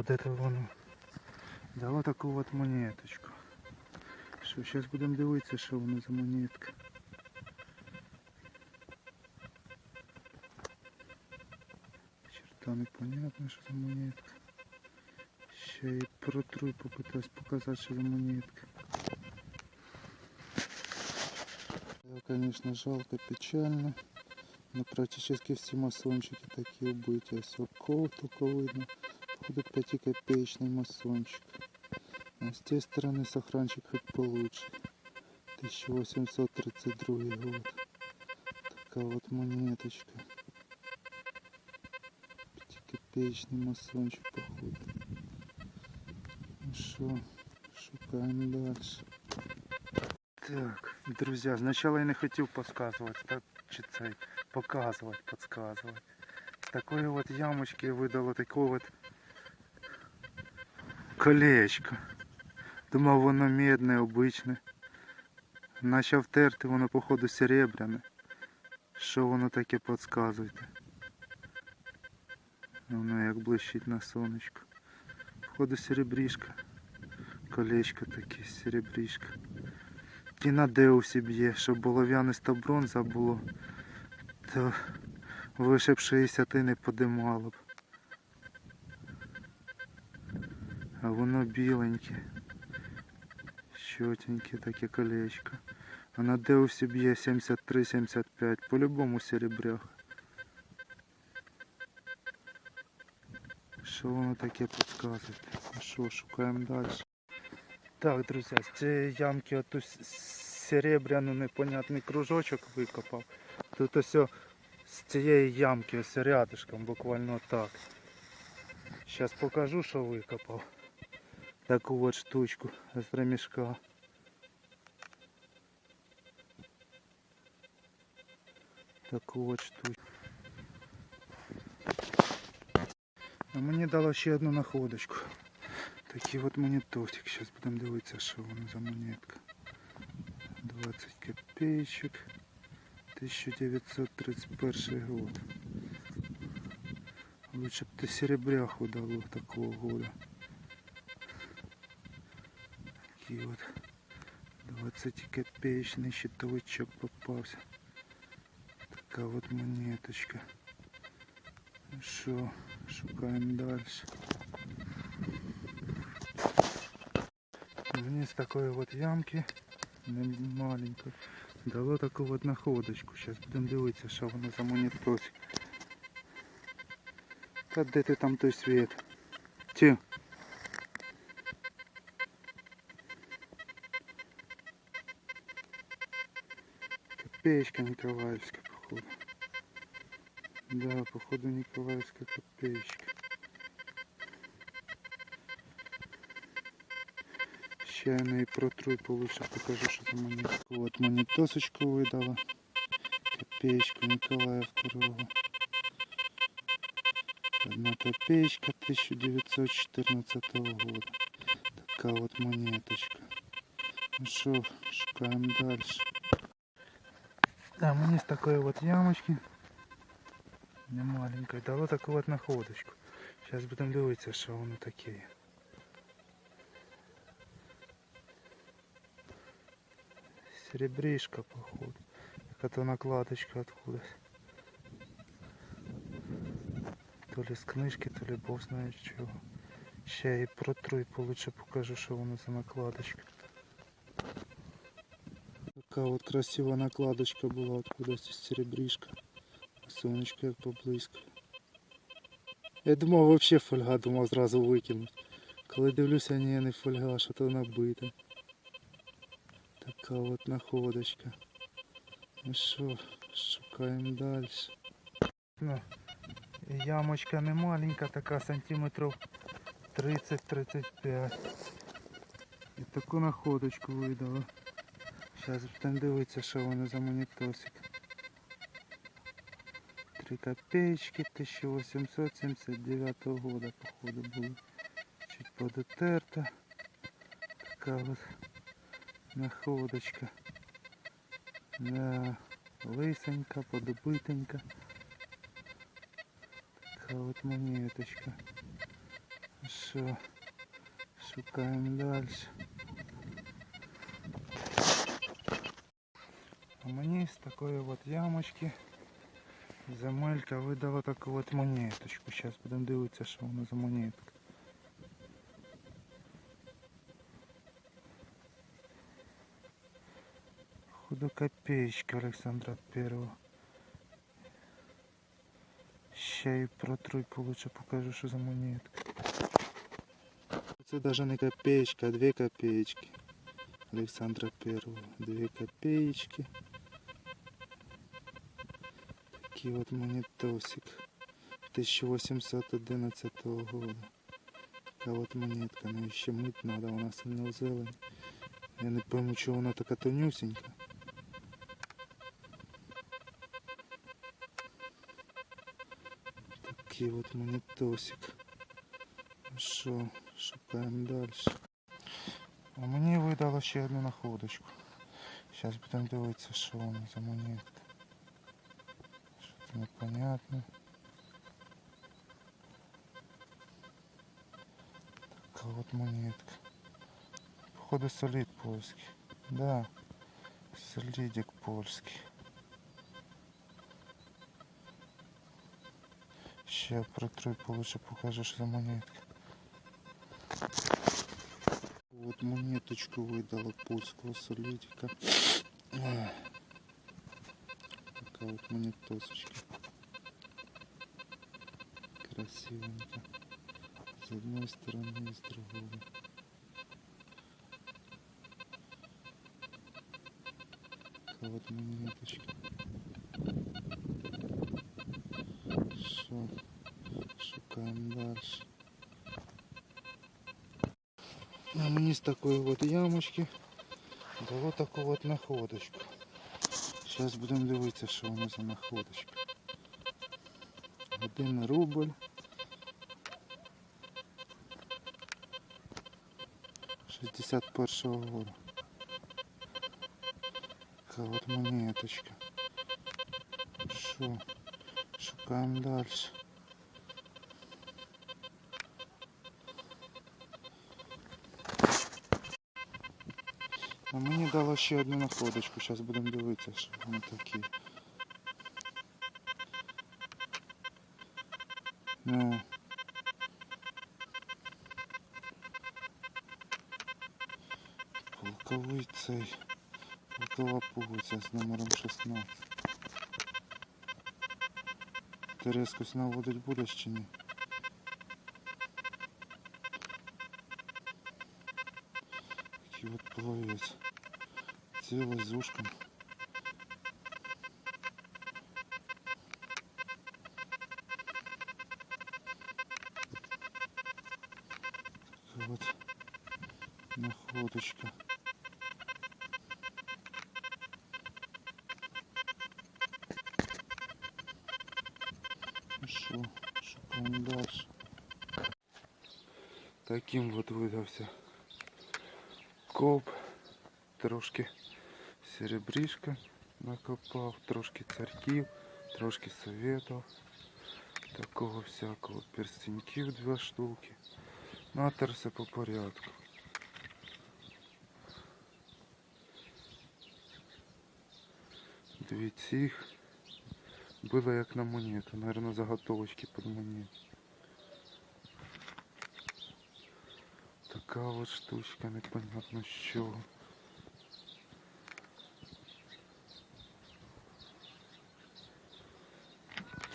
О, де то воно. Дало таку от монеточку. Що, зараз будемо дивитися, що воно за монетка. Черта непонятно, що за монетка. Ще і протру і попитаюсь показати, що за монетка. Это, конечно, жалко, печально. Но практически все масончики такие убытия. Все кол только видно. Походу 5 копеечный масончик. А с той стороны сохранчик хоть получше. 1832 год. Такая вот монеточка. Пятикопеечный масончик походу. Ну что, шукаем дальше. Так, друзі, спочатку я не хотів підказувати, так, чи цей, показувати, підказувати. З такої от ямочки видало таке от колечко. Думав воно медне, обичне. Почав терти, воно походу серебряне. Що воно таке підказуєте? Воно як блищить на сонечку. Походу серебрішка. Колечко таке, серебрішка. І на деусі б'є, щоб болов'яниста бронза було, то вище б 60 не подимало б. А воно біленьке, чотеньке таке колечко. А на деусі б'є 73-75, по-любому серебряха. Що воно таке підказує? Ну що, шукаємо далі. Так, друзі, з цієї ямки оту с- серебряну непонятний кружочок викопав. Тут ось о- з цієї ямки ось рядышком, буквально так. Зараз покажу, що викопав. Таку от штучку з ремішка. Таку от штучку. А мені дало ще одну находочку. Такий от монетосик. Зараз будемо дивитися, що воно за монетка. 20 копеечек. 1931 год. Лучше б ти серебряху дало такого года Такий от 20 копеечний щитовичок попався. Така от монеточка. Ну що, шукаємо далі. Мені з такої от ямки не маленької дало таку от находочку. Зараз будемо дивитися, що воно за монетосик. Та де ти там той світ? Ті. Копеечка Николаевская, походу. Да, походу Николаевская копеечка. Ще я неї протру і получше покажу, що за монетку. От монетосочку видала. Копеечку Николая II. Одна копеечка 1914 года. Така от монеточка. Ну що, шукаємо далі. Да, мені з такої от ямочки. Не маленької. Дало таку от находочку. Зараз будемо дивитися, що воно таке. Серебришка, походу. Какая-то накладочка откуда. То ли з книжки, то ли бог знає з чого. Ще і протру і получше покажу, що воно за накладочка. Така от красива накладочка була откудась із серебришка. Сонечко як поблизько. Я думав вообще фольга, думав зразу викинуть. Коли дивлюся, ні, не фольга, що то набита. Така от находочка. Ну що, шукаємо далі. Ну, ямочка не маленька, така сантиметрів 30-35. І таку находочку видала. Зараз будемо дивитися, що воно за монетосик. 3 копеечки 1879 года, походу, було. Чуть подотерта. Така от находочка. Да, лисенька, подобитенька. Така от монеточка. Що? Шукаємо далі. А мені з такої от ямочки земелька видала таку от монеточку. Зараз будемо дивитися, що вона за монетка. Худокопеечка Александра Первого. Ще й протру і получше покажу, що за монетка. Це даже не копеечка, а две копеечки. Александра Первого. Две копеечки. Такий от монетосик. 1811 года. Така от монетка, ну ще мить надо, вона сильно зелень. Я не пойму, чого вона така тонюсенька. Такий от монетосик. Ну Що, шукаємо далі. А мені видало ще одну находочку. Зараз будемо дивитися, що вона за монетка. Непонятно. Така от монетка. Походу солид польський. Да. Солидик польський. Ще протру получше покажу, що за монетка. Вот монеточку выдала польского солидика. Ах. Такая вот монетосочка. Красивенько. С одной стороны и с другой. Такая вот монеточка. Что? Шукаем дальше. А мені з такої от ямочки дало таку от находочку. Зараз будемо дивитися, що воно за находочка. Один рубль. Шістдесят першого года. Така от монеточка. Що? Шукаємо далі. А мені дало ще одну находочку. Зараз будемо дивитися, що вони такі. Ну. Полковий цей. Полкова пуговиця з номером 16. Ти резкость наводить будеш чи ні? Такий от плавець. Цілий з ушком. Така от находочка. Ну що, шукаємо далі. Таким от видався коп, трошки серебрішка накопав, трошки царьків, трошки советов, такого всякого перстеньків два штуки. Все по порядку. Дві цих. Было як на монету, наверное, заготовочки под монету. Така от штучка, непонятно з чого.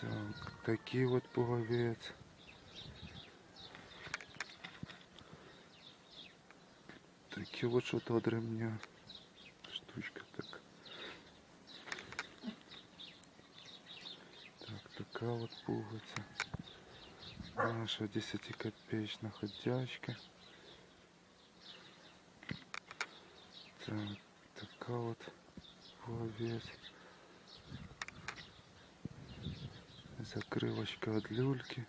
Так, такий от пуговець. Такі от що-то від ремня. Штучка така. Так, така от пуговиця. Наша 10-копеечна ходячка. Так, така от пуговець. Закрывочка от люльки.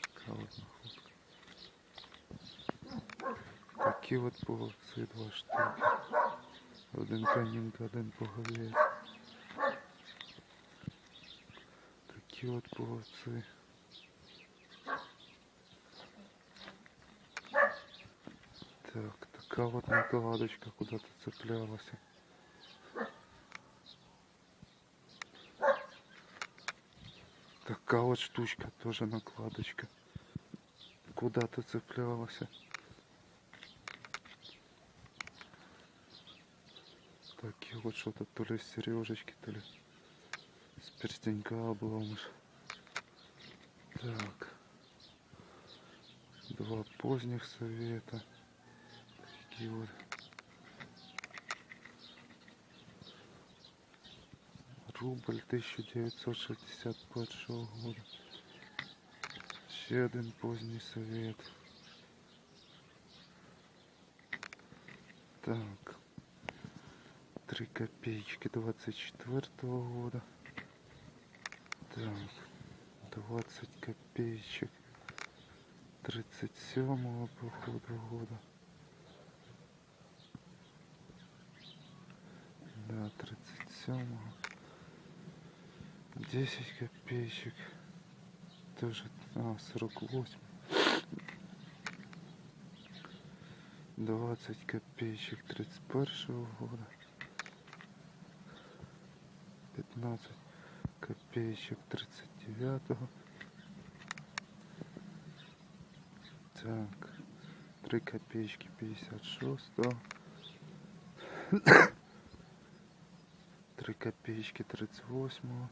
Така от находка. Такі от пуговці два штуки. Один канінка, один пуговець. Такі от пуговці. Така от накладочка куда-то цеплялася. Така от штучка тоже накладочка. Куда-то цеплялася. Такі от що-то то ли сережечки, то ли з перстенька обломиш. Так. Два поздних совета. Вот. Рубль 1961 года. Ще один поздній совет. Так. Три копеечки 24 года. Так. 20 копеечек 37 походу года. Да, 37 10 копеечек. Тоже, а, 48. 20 копеечек 31 года. 15 копеечек 39 Так, 3 копеечки 56 3 копеечки 38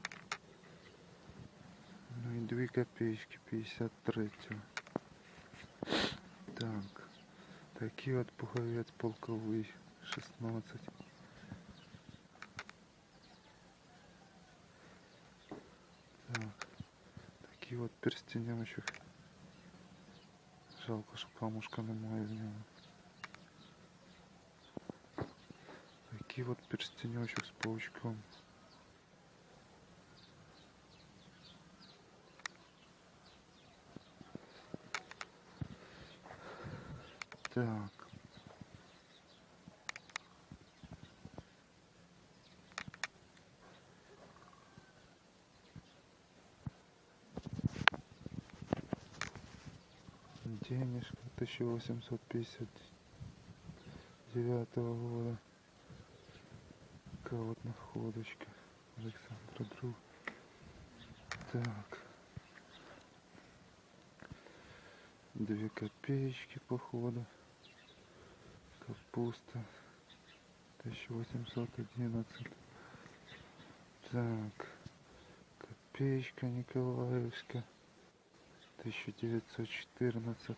Ну и 2 копеечки 53 Так, такие вот пуговец полковый 16 Так, такий от перстенячок. Жалко, що камушка немає в ньому. Такий от перстенячок з паучком. Так. Денежка 1859 года. Такая вот находочка. Александра Друг. Так. Две копеечки походу. Капуста. 1811. Так. Копеечка Николаевская. 1914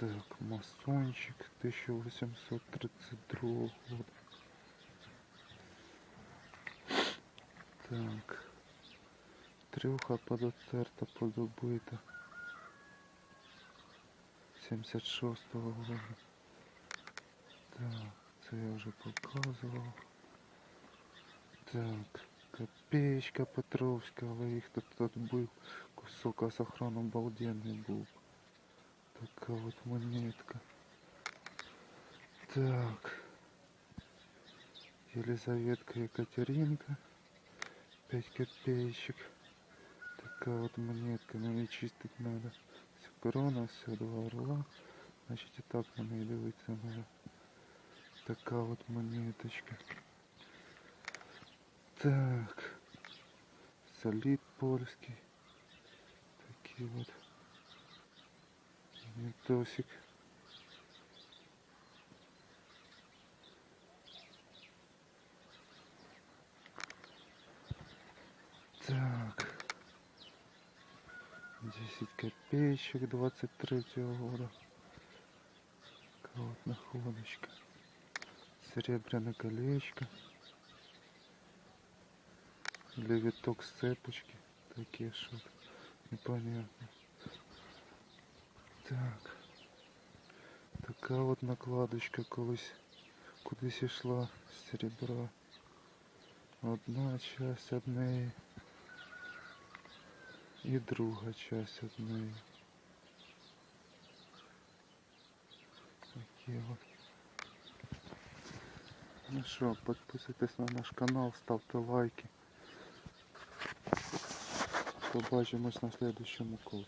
так масончик 1832 года так трюха подотерта подобита 76 года так це я вже показував так копеечка Петровська але їх тут отбив кусок а сохран обалденный был. Такая вот монетка. Так. Елизаветка Екатеринка. 5 копеечек. Такая вот монетка. Но не чистить надо. Все корона, все два орла. Значит и так на неї дивитися надо. Такая вот монеточка. Так. Солид польский. Такий вот метосик. Так. 10 копеечек 23 года. Такая вот находочка. Серебряное колечко. Или виток с цепочки. Такие что-то. Непонятно. Так. Така от накладочка колись кудись йшла з серебра. Одна часть од неї і друга часть од неї. Такі от. Ну що, підписуйтесь на наш канал, ставте лайки. Побачимось на следующому колі.